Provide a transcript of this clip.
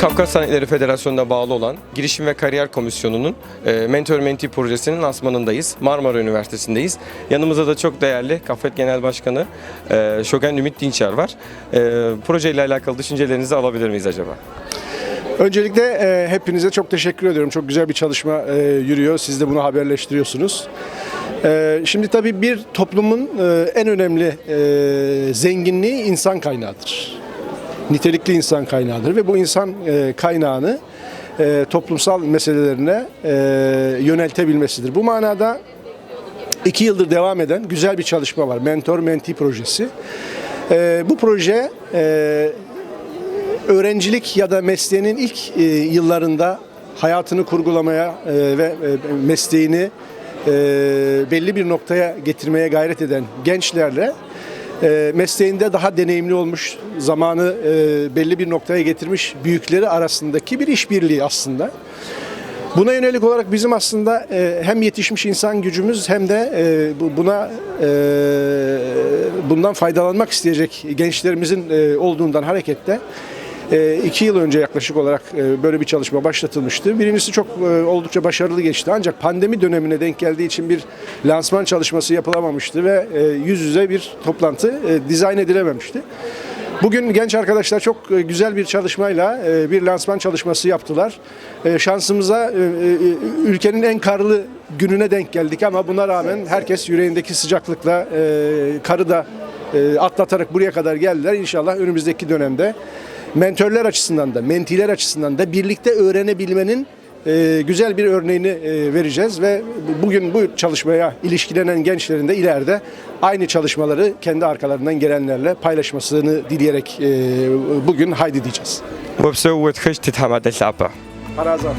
Kafkas Sanatları Federasyonu'na bağlı olan Girişim ve Kariyer Komisyonu'nun e, Mentor Menti projesinin lansmanındayız. Marmara Üniversitesi'ndeyiz. Yanımızda da çok değerli Kafet Genel Başkanı e, Şogen Ümit Dinçer var. E, projeyle alakalı düşüncelerinizi alabilir miyiz acaba? Öncelikle e, hepinize çok teşekkür ediyorum. Çok güzel bir çalışma e, yürüyor. Siz de bunu haberleştiriyorsunuz. E, şimdi tabii bir toplumun e, en önemli e, zenginliği insan kaynağıdır. Nitelikli insan kaynağıdır ve bu insan e, kaynağını e, toplumsal meselelerine e, yöneltebilmesidir. Bu manada iki yıldır devam eden güzel bir çalışma var. Mentor Menti projesi. E, bu proje öğrencilik ya da mesleğinin ilk yıllarında hayatını kurgulamaya ve e, mesleğini belli bir noktaya getirmeye gayret eden gençlerle e, mesleğinde daha deneyimli olmuş, zamanı e, belli bir noktaya getirmiş büyükleri arasındaki bir işbirliği aslında. Buna yönelik olarak bizim aslında e, hem yetişmiş insan gücümüz hem de e, bu- buna bundan faydalanmak isteyecek gençlerimizin olduğundan hareketle iki yıl önce yaklaşık olarak e, böyle bir çalışma başlatılmıştı. Birincisi çok e, oldukça başarılı geçti ancak pandemi dönemine denk geldiği için bir lansman çalışması yapılamamıştı ve e, yüz yüze bir toplantı dizayn edilememişti. Bugün genç arkadaşlar çok güzel bir çalışmayla bir lansman çalışması yaptılar. Şansımıza ülkenin en karlı gününe denk geldik ama buna rağmen herkes yüreğindeki sıcaklıkla karı da atlatarak buraya kadar geldiler. İnşallah önümüzdeki dönemde mentörler açısından da, mentiler açısından da birlikte öğrenebilmenin e, güzel bir örneğini e, vereceğiz ve bugün bu çalışmaya ilişkilenen gençlerin de ileride aynı çalışmaları kendi arkalarından gelenlerle paylaşmasını dileyerek e, bugün haydi diyeceğiz. وبسوة خشت تتحمد الشعب Parazat.